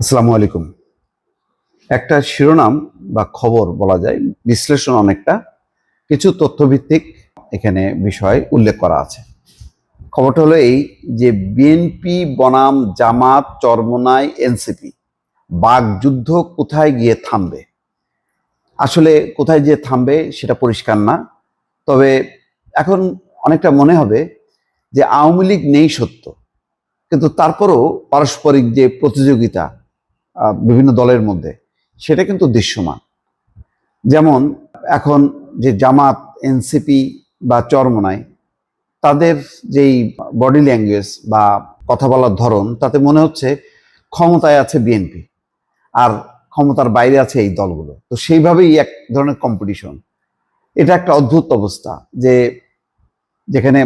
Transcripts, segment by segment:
আসসালামু আলাইকুম। একটা শিরোনাম বা খবর বলা যায়, বিশ্লেষণ অনেকটা, কিছু তথ্যভিত্তিক এখানে বিষয় উল্লেখ করা আছে। খবরটা হলো এই যে বিএনপি বনাম, জামাত, চরমনাই এনসিপি বাগযুদ্ধ কোথায় গিয়ে থামবে? আসলে কোথায় গিয়ে থামবে সেটা পরিষ্কার না, তবে এখন অনেকটা মনে হবে যে আওয়ামী লীগ নেই সত্য, কিন্তু তারপরও পারস্পরিক যে প্রতিযোগিতা বিভিন্ন দলের মধ্যে, সেটা কিন্তু দৃশ্যমান। যেমন এখন যে জামাত, এনসিপি বা চরমনাই তাদের যেই বডি ল্যাঙ্গুয়েজ বা কথা বলার ধরন, তাতে মনে হচ্ছে ক্ষমতায় আছে বিএনপি, আর ক্ষমতার বাইরে আছে এই দলগুলো। তো সেইভাবেই এক ধরনের কম্পিটিশন এটা একটা অদ্ভুত অবস্থা যে যেখানে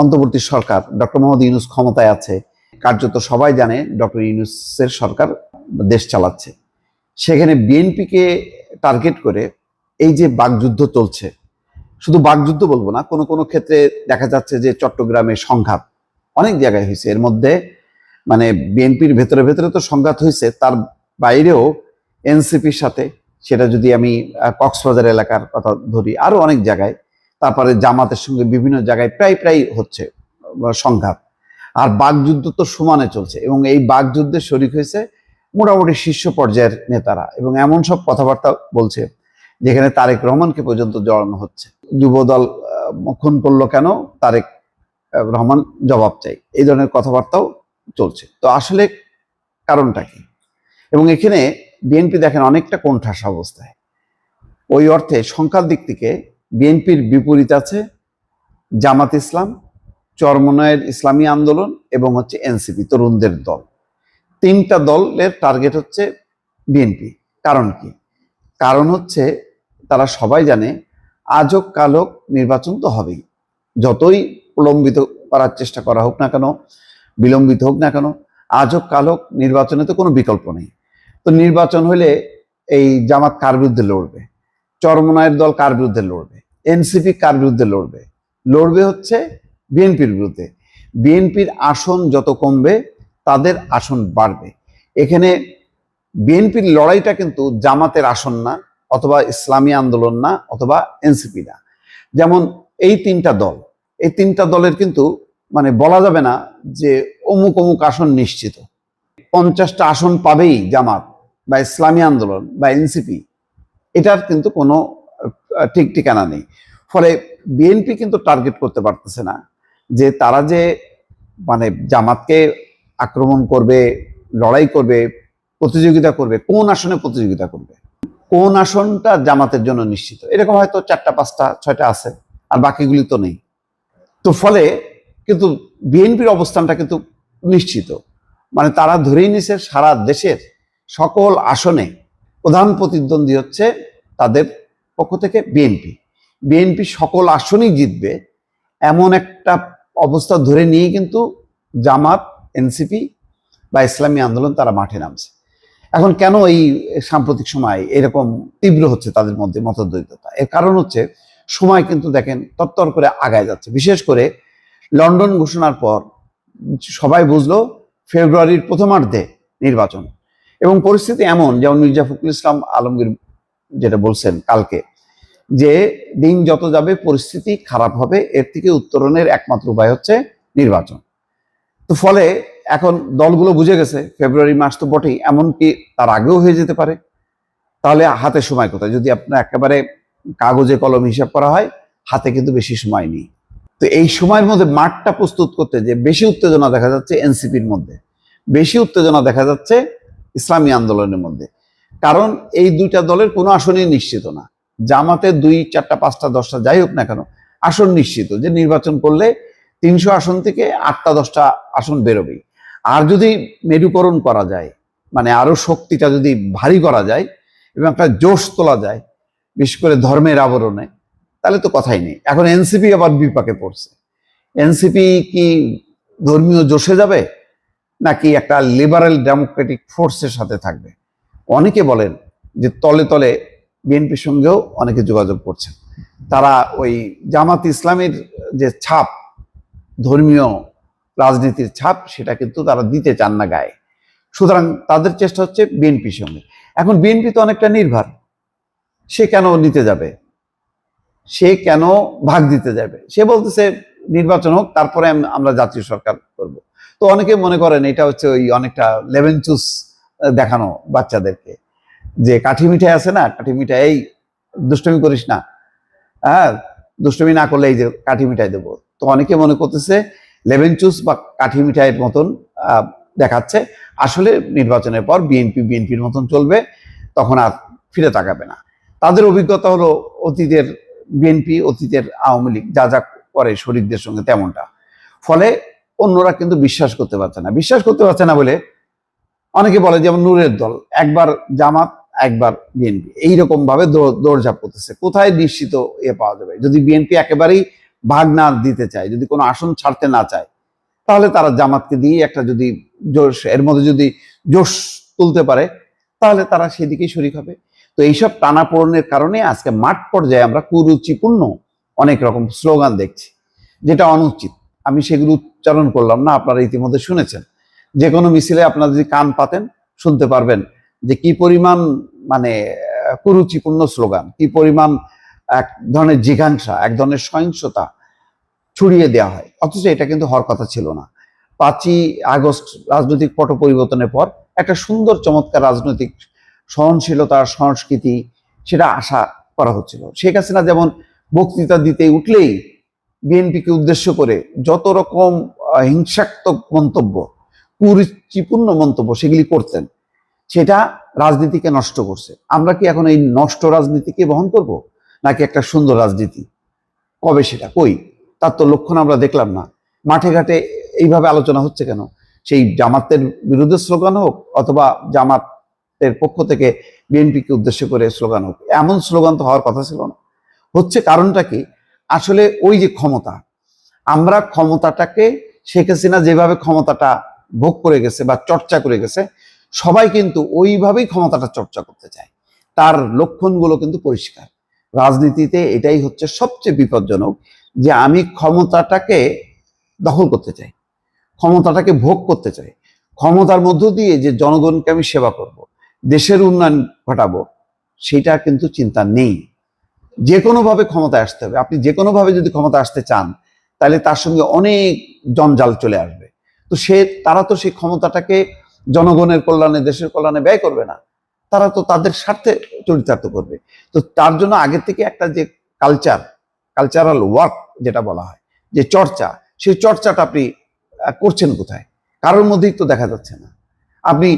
অন্তর্বর্তী সরকার, ডক্টর মোহাম্মদ ইউনুস ক্ষমতায় আছে, কার্যত সবাই জানে ডক্টর ইউনুসের সরকার দেশ চালাচ্ছে। সেখানে বিএনপিকে টার্গেট করে এই যে বাকযুদ্ধ চলছে, শুধু বাকযুদ্ধ বলব না, কোনো কোনো ক্ষেত্রে দেখা যাচ্ছে যে চট্টগ্রামে সংঘাত অনেক জায়গায় হয়েছে। এর মধ্যে মানে বিএনপির ভেতরে ভেতরে তো সংঘাত হয়েছে, তার বাইরেও এনসিপির সাথে, সেটা যদি আমি কক্সবাজার এলাকার কথা ধরি, আরও অনেক জায়গায়, তারপরে জামাতের সঙ্গে বিভিন্ন জায়গায় প্রায় প্রায় হচ্ছে সংঘাত। আর বাকযুদ্ধ তো সমানে চলছে এবং এই বাকযুদ্ধে শরিক হয়েছে মোটামুটি শীর্ষ পর্যায়ের নেতারা এবং এমন সব কথাবার্তা বলছে যেখানে তারেক রহমানকে পর্যন্ত জড়ানো হচ্ছে। যুবদল খুন করল কেন? তারেক রহমান জবাব চাই। এই ধরনের কথাবার্তাও চলছে। তো আসলে কারণটা কি? এবং এখানে বিএনপি দেখেন অনেকটা কোণঠাসা অবস্থায়। ওই অর্থে সংখ্যার দিক থেকে বিএনপির বিপরীত আছে জামাত ইসলাম, চরমনয়ের ইসলামী আন্দোলন এবং হচ্ছে এনসিপি, তরুণদের দল। তিনটা দলের টার্গেট হচ্ছে বিএনপি। কারণ কি? কারণ হচ্ছে তারা সবাই জানে আজক কালক নির্বাচন তো হবেই। যতই প্রলম্বিত করার চেষ্টা করা হোক না কেন, বিলম্বিত হোক না কেন আজক কালক নির্বাচনে তো কোনো বিকল্প নেই। তো নির্বাচন হলে এই জামাত কার বিরুদ্ধে লড়বে? চরমনায়ের দল কার বিরুদ্ধে লড়বে? এনসিপি কার বিরুদ্ধে লড়বে? লড়বে হচ্ছে বিএনপির বিরুদ্ধে। বিএনপির আসন যত কমবে তাদের আসন বাড়বে। এখানে বিএনপির লড়াইটা কিন্তু জামাতের আসন না, অথবা ইসলামী আন্দোলন না, অথবা এনসিপি না। যেমন এই তিনটা দল, এই তিনটা দলের কিন্তু মানে বলা যাবে না যে অমুক অমুক আসন নিশ্চিত। পঞ্চাশটা আসন পাবেই জামাত, বা ইসলামী আন্দোলন, বা এনসিপি। এটার কিন্তু কোনো ঠিক ঠিকানা নেই। ফলে বিএনপি কিন্তু টার্গেট করতে পারতেছে না যে তারা যে মানে জামাতকে আক্রমণ করবে, লড়াই করবে, প্রতিযোগিতা করবে, কোন আসনে প্রতিযোগিতা করবে? কোন আসনটা জামাতের জন্য নিশ্চিত? এরকম হয়তো চারটা, পাঁচটা, ছয়টা আছে, আর বাকিগুলি তো নেই। তো ফলে কিন্তু বিএনপির অবস্থানটা কিন্তু নিশ্চিত। মানে তারা ধরেই নিছে সারা দেশের সকল আসনে প্রধান প্রতিদ্বন্দ্বী হচ্ছে তাদের পক্ষ থেকে বিএনপি। বিএনপি সকল আসনেই জিতবে, এমন একটা অবস্থা ধরে নিয়ে কিন্তু জামাত এনসিপি বা ইসলামী আন্দোলন তারা মাঠে নামছে। এখন কেন এই সাম্প্রতিক সময় এরকম তীব্র হচ্ছে তাদের মধ্যে মতদ্বৈততা? এর কারণ হচ্ছে সময় কিন্তু দেখেন তত্তর করে আগায় যাচ্ছে। বিশেষ করে লন্ডন ঘোষণার পর সবাই বুঝলো ফেব্রুয়ারির প্রথমার্ধে নির্বাচন। এবং পরিস্থিতি এমন, যেমন মির্জা ফখরুল ইসলাম আলমগীর যেটা বলছেন কালকে, যে দিন যত যাবে পরিস্থিতি খারাপ হবে, এর থেকে উত্তরণের একমাত্র উপায় হচ্ছে নির্বাচন। তো ফলে এখন দলগুলো বুঝে গেছে ফেব্রুয়ারি মাস তো বটেই, এমনকি তার আগেও হয়ে যেতে পারে। তাহলে হাতে সময় কোথায়? যদি আপনার একেবারে কাগজে, কলম হিসাব করা হয়, হাতে কিন্তু বেশি সময় নেই। তো এই সময়ের মধ্যে মাঠটা প্রস্তুত করতে যে বেশি উত্তেজনা দেখা যাচ্ছে এনসিপির মধ্যে, বেশি উত্তেজনা দেখা যাচ্ছে ইসলামী আন্দোলনের মধ্যে। কারণ এই দুইটা দলের কোনো আসনই নিশ্চিত না। জামাতে দুই, চারটা, পাঁচটা, দশটা, যাই হোক না কেন, আসন নিশ্চিত যে নির্বাচন করলে তিনশো আসন থেকে আটটা, দশটা আসন বেরোবেই। আর যদি মেরুকরণ করা যায় মানে আরও শক্তিটা যদি ভারী করা যায় এবং একটা জোশ তোলা যায়, বিশেষ করে ধর্মের আবরণে, তাহলে তো কথাই নেই। এখন এনসিপি আবার বিপাকে পড়ছে। এনসিপি কি ধর্মীয় জোশে যাবে, নাকি একটা লিবারেল ডেমোক্রেটিক ফোর্সের সাথে থাকবে? অনেকে বলেন যে তলে তলে বিএনপির সঙ্গেও অনেকে যোগাযোগ করছেন। তারা ওই জামাত ইসলামের যে ছাপ ধর্মীয় রাজনীতির ছাপ, সেটা কিন্তু তারা দিতে চান না গায়ে। সুতরাং তাদের চেষ্টা হচ্ছে বিএনপির সঙ্গে। এখন বিএনপি তো অনেকটা নির্ভর। সে কেন নিতে যাবে? সে কেন ভাগ দিতে যাবে? সে বলতেছে, নির্বাচন হোক, তারপরে আমরা জাতীয় সরকার করব। তো অনেকে মনে করেন, এটা হচ্ছে ওই অনেকটা লেভেন চুস দেখানো বাচ্চাদেরকে। যে কাঠি মিঠাই আছে না, কাঠি মিঠাই, এই, দুষ্টমি করিস না। হ্যাঁ দুষ্টমি না করলে এই যে কাঠি মিঠাই দেবো। তো অনেকে মনে করতেছে লেভেন চুস বা কাঠি মিঠাইয়ের মতন দেখাচ্ছে। আসলে নির্বাচনের পর বিএনপি বিএনপির মতন চলবে, তখন আর ফিরে তাকাবে না। তাদের অভিজ্ঞতা হলো অতীতের বিএনপি অতীতের আওয়ামী লীগ, যা যা করে শরীরদের সঙ্গে তেমনটা। ফলে অন্যরা কিন্তু বিশ্বাস করতে পারছে না। বিশ্বাস করতে পারছে না বলে অনেকে বলে যেমন নূরের দল, একবার জামাত, একবার বিএনপি এইরকম ভাবে দৌড়- দৌড়ঝাঁপ করতেছে। কোথায় নিশ্চিত এ পাওয়া যাবে? যদি বিএনপি একেবারেই ভাগ না দিতে চায়, যদি কোনো আসন ছাড়তে না চায়, তাহলে তারা জামাতকে দিয়ে একটা যদি জোশ, এর মধ্যে যদি জোশ তুলতে পারে, তাহলে তারা সেদিকেই শরিক হবে। তো এইসব টানাপোড়েনের কারণে আজকে মাঠ পর্যায়ে আমরা কুরুচিপূর্ণ অনেক রকম স্লোগান দেখছি, যেটা অনুচিত। আমি সেগুলো উচ্চারণ করলাম না, আপনারা ইতিমধ্যে শুনেছেন। যে কোনো মিছিলে আপনারা যদি কান পাতেন, শুনতে পারবেন যে কি পরিমাণ মানে কুরুচিপূর্ণ স্লোগান, কি পরিমাণ এক ধরনের জিঘাংসা এক ধরনের সহিংসতা ছড়িয়ে দেওয়া হয়। অথচ এটা কিন্তু হওয়ার কথা ছিল না। পাঁচই আগস্ট রাজনৈতিক পট পরিবর্তনের পর একটা সুন্দর চমৎকার রাজনৈতিক সহনশীলতার সংস্কৃতি সেটা আশা করা হচ্ছিল। শেখ হাসিনা যেমন বক্তৃতা দিতে উঠলেই বিএনপিকে উদ্দেশ্য করে যত রকম হিংসাত্মক মন্তব্য, কুরুচিপূর্ণ মন্তব্য সেগুলি করতেন, সেটা রাজনীতিকে নষ্ট করছে। আমরা কি এখন এই নষ্ট রাজনীতিকে বহন করব? নাকি একটা সুন্দর রাজনীতি? কবে সেটা? কই? তার তো লক্ষণ আমরা দেখলাম না। মাঠে ঘাটে এইভাবে আলোচনা হচ্ছে কেন? সেই জামাতের বিরুদ্ধে স্লোগান হোক অথবা জামাতের পক্ষ থেকে বিএনপিকে উদ্দেশ্য করে স্লোগান হোক, এমন স্লোগান তো হওয়ার কথা ছিল না। হচ্ছে কারণটা কি? আসলে ওই যে ক্ষমতা, আমরা ক্ষমতাটাকে শেখ হাসিনা যেভাবে ক্ষমতাটা ভোগ করে গেছে বা চর্চা করে গেছে, সবাই কিন্তু ওইভাবেই ক্ষমতাটা চর্চা করতে চায়। তার লক্ষণগুলো কিন্তু পরিষ্কার। রাজনীতিতে এটাই হচ্ছে সবচেয়ে বিপজ্জনক যে আমি ক্ষমতাটাকে দখল করতে চাই, ক্ষমতাটাকে ভোগ করতে চাই। ক্ষমতার মধ্য দিয়ে যে জনগণকে আমি সেবা করব, দেশের উন্নয়ন ঘটাবো, সেটা কিন্তু চিন্তা নেই। যে কোনোভাবে ক্ষমতায় আসতে হবে। আপনি যে কোনোভাবে যদি ক্ষমতা আসতে চান, তাহলে তার সঙ্গে অনেক জঞ্জাল চলে আসবে। তো সে, তারা তো সেই ক্ষমতাটাকে জনগণের কল্যাণে, দেশের কল্যাণে ব্যয় করবে না। তারা তো তাদের স্বার্থে চরিতার্থ করবে। তো তার জন্য আগে থেকে একটা যে কালচার কালচারাল ওয়ার্ক যেটা বলা হয়, যে চর্চা, সেই চর্চাটা আপনি করছেন কোথায়? কারোর মধ্যেই তো দেখা যাচ্ছে না। আপনি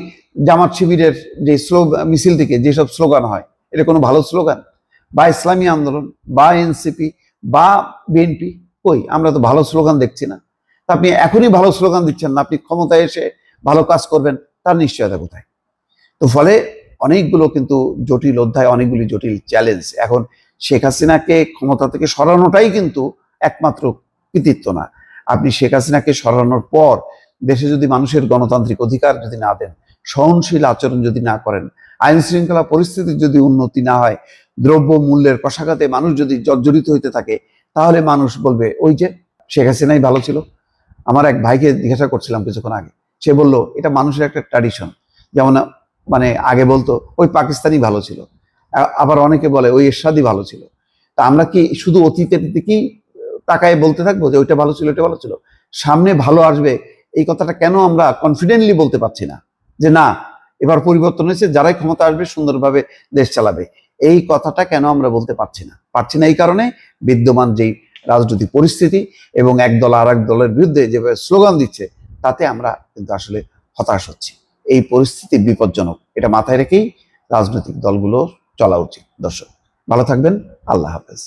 জামাত শিবিরের যে স্লো মিছিল থেকে যেসব স্লোগান হয়, এটা কোনো ভালো স্লোগান? বা ইসলামী আন্দোলন, বা এনসিপি, বা বিএনপি, কই? আমরা তো ভালো স্লোগান দেখছি না। তা আপনি এখনই ভালো স্লোগান দিচ্ছেন না, আপনি ক্ষমতায় এসে ভালো কাজ করবেন, তার নিশ্চয়তা কোথায়? তো ফলে অনেকগুলো কিন্তু জটিল অধ্যায়, অনেকগুলি জটিল চ্যালেঞ্জ এখন শেখ হাসিনাকে ক্ষমতা থেকে সরানোটাই কিন্তু একমাত্র কৃতিত্ব না। আপনি শেখ হাসিনাকে সরানোর পর দেশে যদি মানুষের গণতান্ত্রিক অধিকার যদি না দেন, সহনশীল আচরণ যদি না করেন আইন শৃঙ্খলা পরিস্থিতির যদি উন্নতি না হয় দ্রব্য মূল্যের কষাঘাতে মানুষ যদি জর্জরিত হইতে থাকে, তাহলে মানুষ বলবে, ওই যে শেখ হাসিনাই ভালো ছিল। আমার এক ভাইকে জিজ্ঞাসা করছিলাম কিছুক্ষণ আগে। সে বলল, এটা মানুষের একটা ট্র্যাডিশন যেমন মানে আগে বলতো, ওই পাকিস্তানি ভালো ছিল। আবার অনেকে বলে ওই এরশাদই ভালো ছিল। তা আমরা কি শুধু অতীতের দিকেই তাকায় বলতে থাকব যে ওইটা ভালো ছিল, ওইটা ভালো ছিল? সামনে ভালো আসবে, এই কথাটা কেন আমরা কনফিডেন্টলি বলতে পারছি না? যে না, এবার পরিবর্তন হয়েছে, যারাই ক্ষমতা আসবে, সুন্দরভাবে দেশ চালাবে। এই কথাটা কেন আমরা বলতে পারছি না? পারছি না এই কারণে বিদ্যমান যেই রাজনৈতিক পরিস্থিতি এবং এক দল আর এক দলের বিরুদ্ধে যেভাবে স্লোগান দিচ্ছে, তাতে আমরা কিন্তু আসলে হতাশ হচ্ছি। এই পরিস্থিতি বিপজ্জনক। এটা মাথায় রেখেই রাজনৈতিক দলগুলো চলা উচিত। দর্শক, ভালো থাকবেন। আল্লাহ হাফেজ।